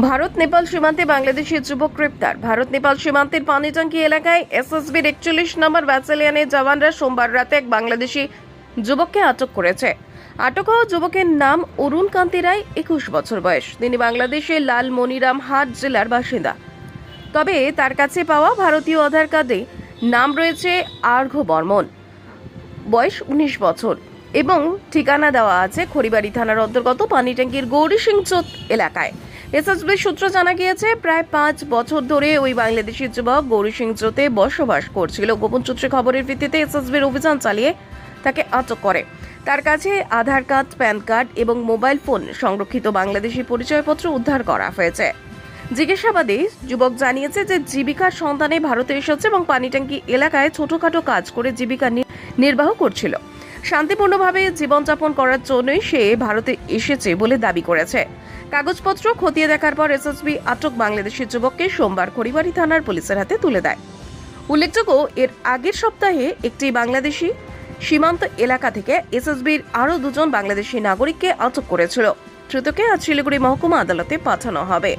ভারত, নেপাল সীমান্তে বাংলাদেশি যুবক গ্রেপ্তার। ভারত, নেপাল সীমান্তের পানিটাঙ্কি এলাকায় এসএসবির একচল্লিশ নম্বর ব্যাটালিয়নের জওয়ানরা সোমবার রাতে এক বাংলাদেশি যুবককে আটক করেছে। আটক হওয়া যুবকের নাম অরুণ কান্তি রায়, একুশ বছর বয়স। তিনি বাংলাদেশের লাল মনিরাম হাট জেলার বাসিন্দা। তবে তার কাছে পাওয়া ভারতীয় আধার কার্ডে নাম রয়েছে আর্ঘ বর্মন। বয়স উনিশ বছর এবং ঠিকানা দেওয়া আছে খড়িবাড়ি থানার অন্তর্গত পানিট্যাঙ্কির গৌরী সিং এলাকায়। এসএসবি সূত্র জানা গিয়েছে, প্রায় পাঁচ বছর ধরে ওই বাংলাদেশি যুবক গৌরী সিং বসবাস করছিল। গোপন সূত্রে খবরের ভিত্তিতে এসএসবির অভিযান চালিয়ে তাকে আটক করে। তার কাছে আধার কার্ড, প্যান কার্ড এবং মোবাইল ফোন সংরক্ষিত বাংলাদেশি পরিচয়পত্র উদ্ধার করা হয়েছে। জিজ্ঞাসাবাদে যুবক জানিয়েছে যে জীবিকার সন্ধানে ভারতে এসেছে এবং পানিট্যাঙ্কি এলাকায় ছোটখাটো কাজ করে জীবিকা নির্বাহ করছিল। শান্তিপূর্ণভাবে জীবনযাপন করার জন্যই সে ভারতে এসেছে বলে দাবি করেছে। কাগজপত্র খতিয়ে দেখার পর এসএসবি আটক বাংলাদেশের যুবককে সোমবার খড়িবাড়ি থানার পুলিশের হাতে তুলে দেয়। উল্লেখযোগ্য, এর আগের সপ্তাহে একটি বাংলাদেশি সীমান্ত এলাকা থেকে এসএসবির আরও দুজন বাংলাদেশি নাগরিককে আটক করেছিল। ধৃতকে আজ শিলিগুড়ি মহকুমা আদালতে পাঠানো হবে।